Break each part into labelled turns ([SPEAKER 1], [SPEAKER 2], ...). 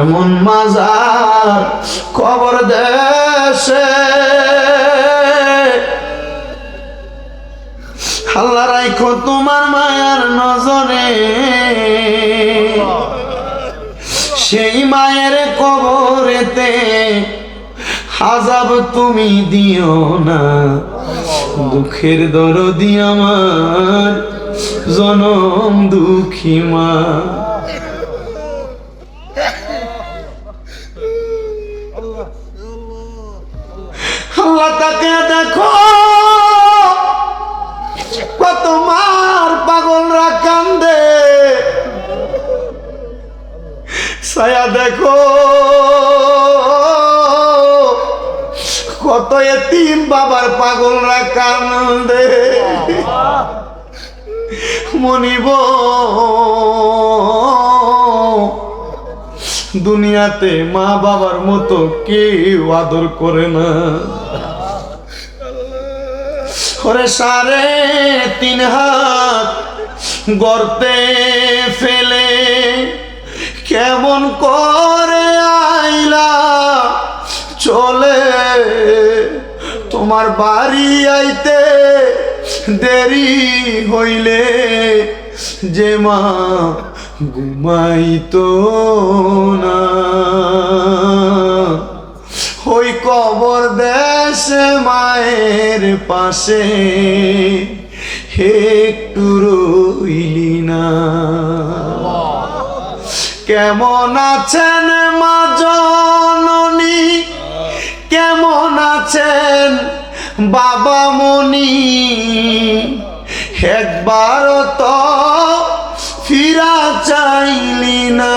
[SPEAKER 1] এমন মাজার খবর দেশে। আল্লাহ রাইখো তোমার মায়ার নজরে। সেই মায়ের কবরেতে হাজাব তুমি দিও না। দুঃখের দরদি আমার, জনম দুঃখী মা। তাকে দেখো। কত মার পাগলরা কান্দে। ছায়া দেখো। কত এতিম বাবার পাগলরা কান্দে। মনিব, দুনিয়াতে মা বাবার মতো কেউ আদর করে না। ওরে সাড়ে তিন হাত গর্তে ফেলে, কেমন করে আইলা চলে? তোমার বাড়ি আইতে দেরি হইলে যে মা ঘুমাইতো না। ওই কবর দেশে মায়ের পাশে। একটু রইলি না। কেমন আছেন মা জননী? কেমন আছেন বাবা মনি একবার তো ফিরা চাইলি না।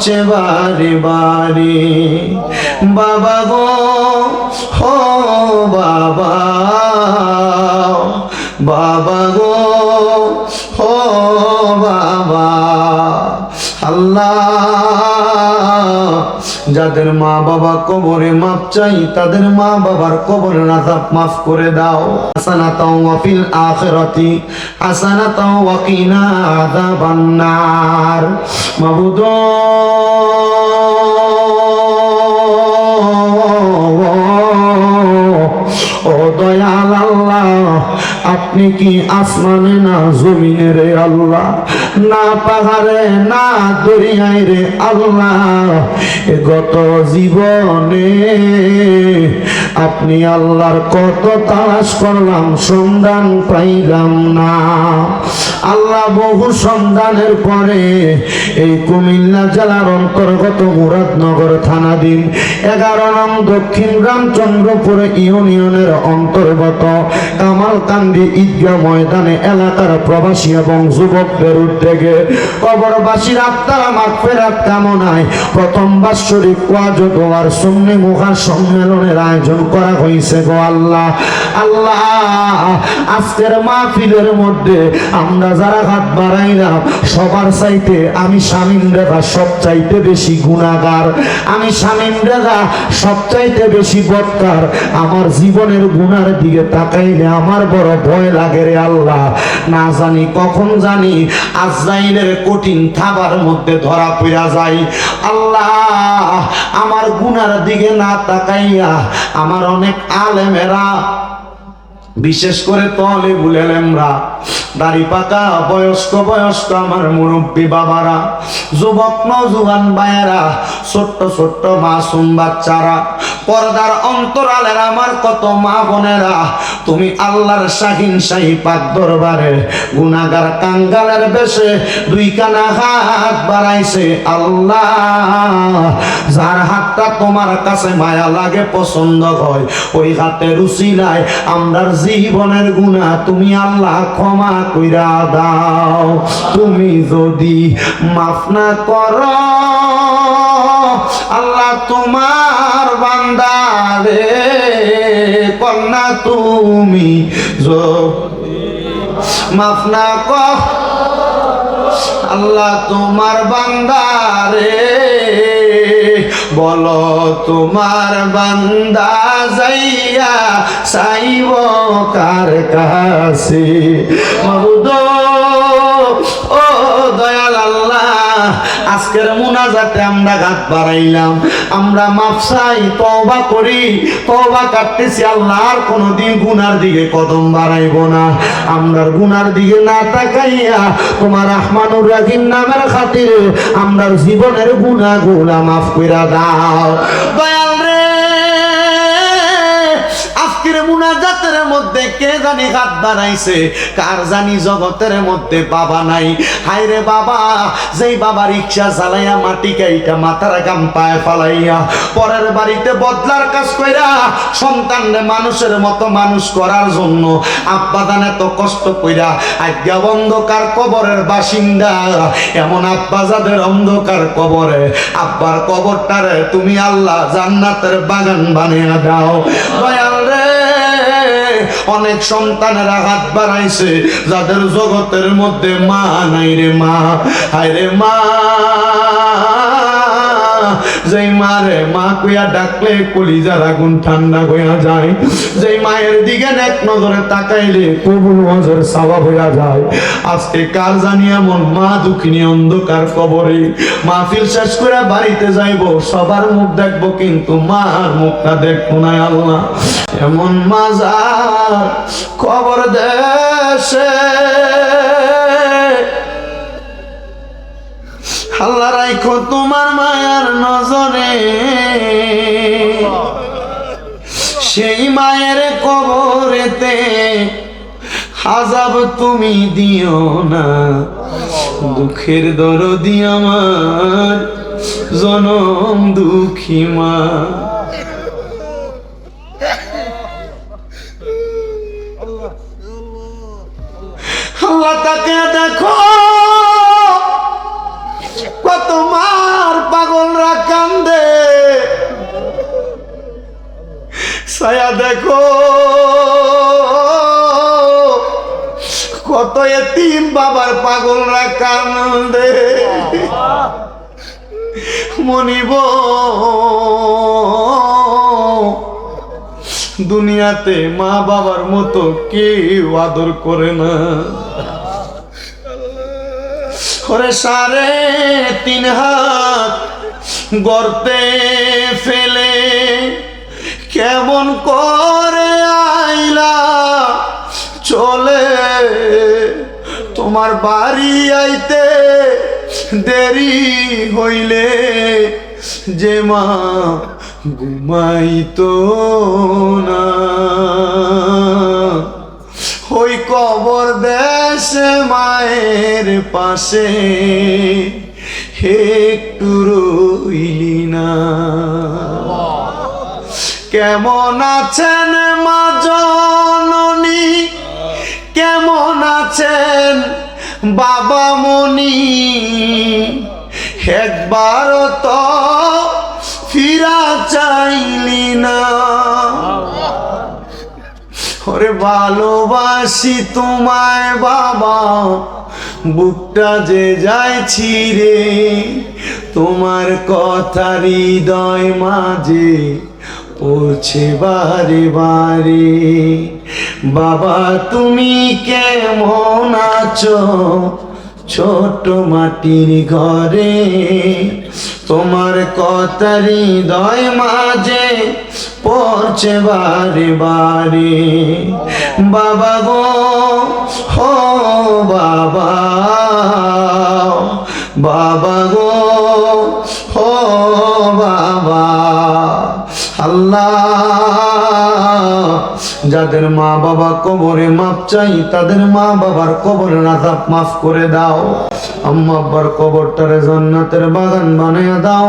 [SPEAKER 1] পড়ছে বারে বারে। বাবা গো হো বাবা। বাবা গো হো বাবা। আল্লাহ যাদের মা বাবা কবরে মাপ চাই, তাদের মা বাবার কবরে নাজাব মাফ করে দাও। হাসানাতাও ওয়া ফিল আখিরাতি, হাসানাতাও ওয়া কিনা আযাবান নার মাবুদ, ও আল্লাহ আপনি কি আসমানে না জমিনে রে আল্লাহ? না পাহাড়ে, না দরিয়ায় রে আল্লাহ। গত জীবনে আপনি আল্লাহর কত তালাশ করলাম, সন্ধান পাইলাম না। আল্লাহ বহু সন্ধানের পরে এই কুমিল্লা জেলার অন্তর্গত মুরাদনগর থানাধীন এগারো নং দক্ষিণ রামচন্দ্রপুর ইউনিয়নের অন্তর্গত কামালকান্দি ঈদগাহ ময়দানে এলাকার প্রবাসী এবং যুবকদের উদ্যোগে কবরবাসীর আত্মার মাগফেরাত কামনায় প্রথম বাৎসরিক ওয়াজ দোয়ার সুন্নি মুখার সম্মেলনের আয়োজন করা হয়েছে গো আল্লাহ। আল্লাহ, আজকের মাহফিলের মধ্যে আমরা যারা হাত বাড়াইলাম সবার চাইতে আমি স্বামীন রেখা সব চাইতে বেশি গুণাগার। আমি স্বামীন রেখা সব চাইতে বেশি বৎকার। আমার জীবনের গুণার দিকে তাকাইলে আমার বড় ভয় লাগে রে আল্লাহ। না জানি, কখন জানি আজরাইলের কঠিন থাবার মধ্যে ধরা পড়া যায়। আল্লাহ, আমার গুনার দিকে না তাকাইয়া আমার অনেক আলেমেরা, বিশেষ করে তলে বুলেলেমরা দাড়ি পাকা, বয়স্ক বয়স্ক আমার মুরব্বী বাবারা, যুবক নজুয়ান বায়েরা ছোট্ট ছোট্ট মাসুম বাচ্চারা পর্দার অন্তরালের আমার কত মা বোনেরা, তুমি আল্লাহর শাহিন শাহী পাক দরবারে গুনাগার কাঙ্গালের বেশে দুই কানা হাত বাড়াইছে আল্লাহ। যার হাতটা তোমার কাছে মায়া লাগে, পছন্দ হয়, ওই হাতের উসিলায় আমরার জীবনের গুণা তুমি আল্লাহ ক্ষমা কইরা দাও। তুমি যদি মাফ না করো তোমার বান্দারে কন্যা তুমি মাফ না কর। আল্লাহ তোমার বান্দারে বলো তোমার বান্দা যাইয়া সাইব কার কাছে? মাবুদ মুনাজাতে আমরা ঘাত বাড়াইলাম। আমরা মাফসাই তওবা করি। তওবা কাটতেছি আল্লাহর কোনোদিন গুনার দিকে কদম বাড়াইব না। আমরার গুনার দিকে না তাকাইয়া তোমার রহমানুর রাহিম নামের খাতিরে আমরার জীবনের গুনাহগুলা মাফ কইরা দাও। দয়াল মধ্যে কে জানি হাত বানাইছে কার জানি জগতের মধ্যে বাবা নাই? হাই রে বাবা, যেই বাবা রিক্সা চালাইয়া মাটি কাইটা মাথার গাম পায়ে ফালাইয়া পরের বাড়িতে বদলার কাজ কইরা সন্তানরে মানুষের মতো মানুষ করার জন্য আব্বা দান এত কষ্ট কইরা আজ্ঞা অন্ধকার কবরের বাসিন্দা। এমন আব্বা যাদের অন্ধকার কবরে আব্বার কবরটারে তুমি আল্লাহ জান্নাতের বাগান বানিয়ে দাও। দয়াল অনেক সন্তানেরা হাত বাড়াইছে যাদের জগতের মধ্যে মা নাই রে মা। হায় রে মা। যেই মারে মা কইয়া ডাকলে কলিজার আগুন ঠান্ডা হইয়া যায়। যেই মায়ের দিকে এক নজরে তাকাইলে কবুল নজর সওয়াব হইয়া যায়। আজকে কার জানি এমন মা দুঃখিনী অন্ধকার কবরে। মাহফিল শেষ করে বাড়িতে যাইব, সবার মুখ দেখব, কিন্তু মার মুখটা দেখব না আল্লাহ। এমন মাজার কবর দেশে আল্লাহ রাইখো তোমার মায়ার নজরে। সেই মায়ের কবরেতে হাজাব তুমি দিও না। দুঃখের দরদি আমার, জনম দুঃখী মা। আল্লাহ তাকে দেখো। ছায়া দেখো। কত এতিম বাবার পাগলরা কান্দে মনিব, দুনিয়াতে মা বাবার মতো কেউ আদর করে না। ওরে সাড়ে তিন হাত গর্তে ফেলে কেমন করে আইলা চলে? তোমার বাড়ি আইতে দেরি হইলে যে মা ঘুমাইতো না। ওই কবর দেশে মায়ের পাশে একটু রইলি না। কেমন আছেন মা জননী? কেমন আছেন বাবা মনি একবার তো ফিরা চাইলি না। ওরে ভালোবাসি তোমায় বাবা, বুকটা যে যায় ছিঁড়ে তোমার কথা হৃদয় মাঝে পড়ছে বারে বারে। বাবা, তুমি কেমন আছো? ছোট মাটির ঘরে। তোমার কথা হৃদয় মাঝে পড়ছে বারে বারে। বাবা গো, হো বাবা। বাবা গো, হো যাদের মা বাবা কবরে মাপ চাই, তাদের মা বাবার কবরের আজাব মাফ করে দাও। আম্মা আব্বার কবরটারে জান্নাতের বাগান বানিয়ে দাও।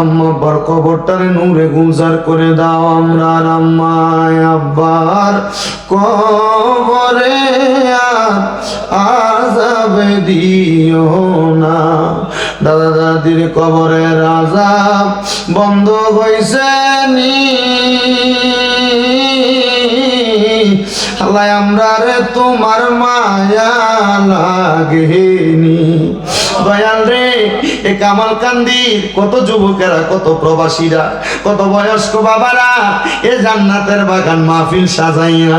[SPEAKER 1] আম্মা আব্বার কবরটারে নূরে গুলজার করে দাও। আমরা আম্মায় আব্বার কবরে আজাবে দিও না। দাদা দাদির কবরের আজাব বন্ধ হইছে নি। আল্লাহ আমরা রে তোমার মায়া লাগেনি। দয়াল রে এ কামাল কান্দির, কত যুবকেরা, কত প্রবাসীরা, কত বয়স্ক বাবারা, এ জান্নাতের বাগান মাহফিল সাজাইয়া,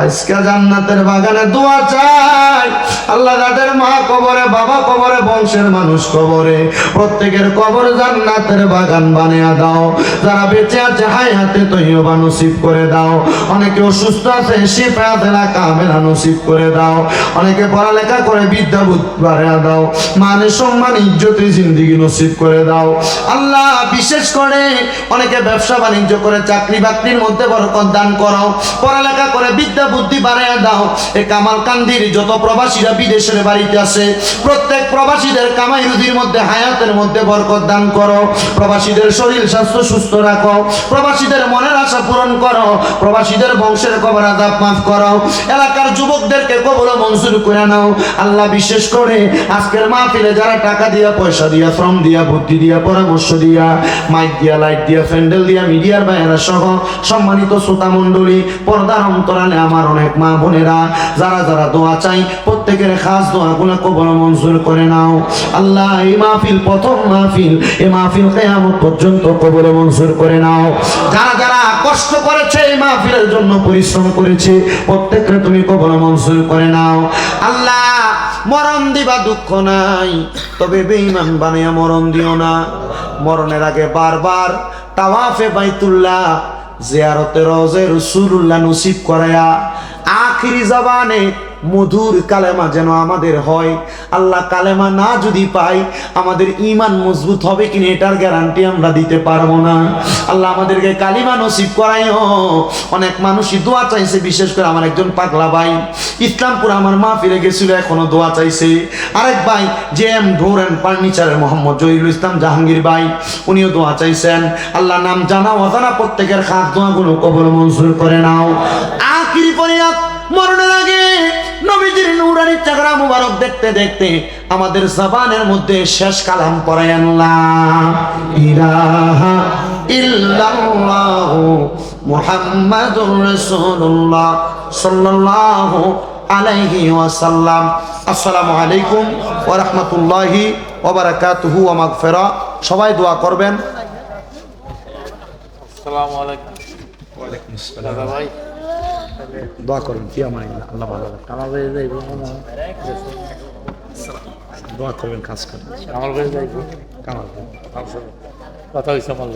[SPEAKER 1] আজকে জান্নাতের বাগানে দোয়া চাই। আল্লাহ যাদের মা কবরে, বাবা কবরে, বংশের মানুষ কবরে, প্রত্যেকের কবর জান্নাতের বাগান বানিয়ে দাও। যারা বেঁচে আছে, হায়াতে তৈবা নসিব করে দাও। অনেকে অসুস্থ আছে, শিফা দেলা কামেলা নসিব করে দাও। অনেকে পড়ালেখা করে বিদ্যা বুদ্ধি বাড়িয়ে দাও। মানে সম্মান ইজ্জতে জিন্দিগি নসিব করে দাও। আল্লাহ বিশেষ করে অনেকে ব্যবসা বাণিজ্য করে, চাকরি বাকরির মধ্যে বরকত দান করো পড়ালেখা করে বিদ্যা বুদ্ধি বাড়াইয়া দাও। এই কামাল কান্দির যত প্রবাসীরা বিদেশের বাড়িতে আসে প্রত্যেক প্রবাসীদের কামাই রুদির মধ্যে, হায়াতের মধ্যে বরকত দান করো। প্রবাসীদের শরীর স্বাস্থ্য সুস্থ রাখো। প্রবাসীদের মনের আশা পূরণ করো, প্রবাসীদের বংশের কবর আদাব মাফ করো, এলাকার যুবকদেরকে কবর মঞ্জুর করে নাও। আল্লাহ বিশেষ করে আজকের মাহফিলে যারা টাকা দিয়া, পয়সা দিয়া, শ্রম দিয়া, বুদ্ধি দিয়া, পরামর্শ দিয়া, মাইক দিয়া, লাইট দিয়া প্যান্ডেল দিয়া, মিডিয়ার বাইরা সহ সম্মানিত শ্রোতা মণ্ডলী, পর্দার অন্তরালে আমার অনেক মা বোনেরা, যারা যারা দোয়া চাই, প্রত্যেকের খাস দোয়া গুলো কবর মঞ্জুর করে নাও। আল্লাহ এই মাহফিল, প্রথম মাহফিল এই মাহফিল কেয়ামত পর্যন্ত কবরে মঞ্জুর করে নাও। যারা যারা কষ্ট করেছে, এই মাহফিলের জন্য পরিশ্রম করেছে। প্রত্যেকে তুমি কবর মঞ্জুর করে নাও। আল্লাহ, মরণ দিবা দুঃখ নাই, তবে বেঈমান বানিয়া মরণ দিও না। মরণের আগে বারবার তাওয়াফে বাইতুল্লাহ, জিয়ারতে রজের রসুল্লাহ নসিব করায়া, আখিরি জবানে মধুর কালেমা যেন আমাদের হয়। আল্লাহ কালেমা না যদি পাই, আমাদের ইমান মজবুত হবে কিনা এটার গ্যারান্টি আমরা দিতে পারব না। আল্লাহ আমাদেরকে কালিমা নসিব করাইও অনেক মানুষই দোয়া চাইছে, বিশেষ করে আমার একজন পাগলা ভাই। ইসলামপুর আমার মা ফিরে গেছিল, এখনও দোয়া চাইছে। আরেক ভাই, জে এম ডোর অ্যান্ড ফার্নিচারের মোহাম্মদ জহিরুল ইসলাম জাহাঙ্গীর ভাই, উনিও দোয়া চাইছেন। আল্লাহ নাম জানা অজানা প্রত্যেকের খাত দোয়াগুলো কবল মঞ্জুর করে নাও। আখিরি পরিয়াত মরণের আগে নবীজির নুরানি চাকরা মুবারক দেখতে দেখতে আমাদের জবানের মধ্যে শেষ কালাম পড়ায় আল্লাহ। ইলাহা ইল্লাল্লাহ মুহাম্মাদুর রাসূলুল্লাহ সাল্লাল্লাহু আলাইহি ওয়াসাল্লাম। আসসালামু আলাইকুম ওয়া রাহমাতুল্লাহি ওয়া বারাকাতুহু ওয়া মাগফিরা। সবাই দোয়া করবেন।
[SPEAKER 2] আসসালামু আলাইকুম। দাদা ভাই
[SPEAKER 1] দোয়া করবেন কি আমার আল্লাহ ভালো দোয়া করবেন কাজ করেন
[SPEAKER 2] আমার বাড়ি যাইব।
[SPEAKER 1] কামাল
[SPEAKER 2] কথা হয়েছে আমার